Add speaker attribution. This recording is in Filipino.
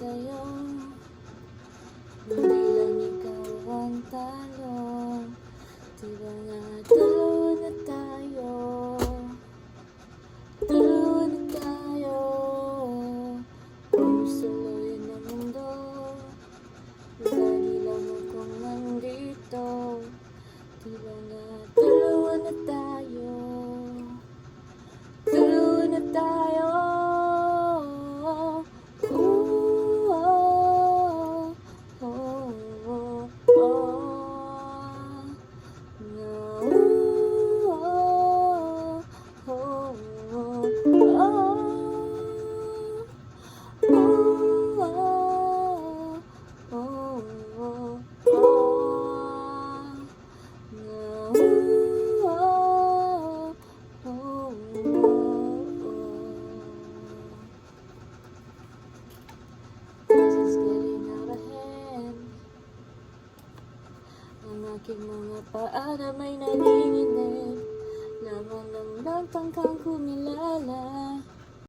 Speaker 1: sa'yo. Hindi lang ikaw ang talo. Diba nga dalawa na tayo? Dalawa na tayo. Pumusuluyan ng mundo. Lagi lang akong nandito. Diba nga dalawa na tayo aking mga paa na may nalinginig Naman ang nagtangkang kumilala.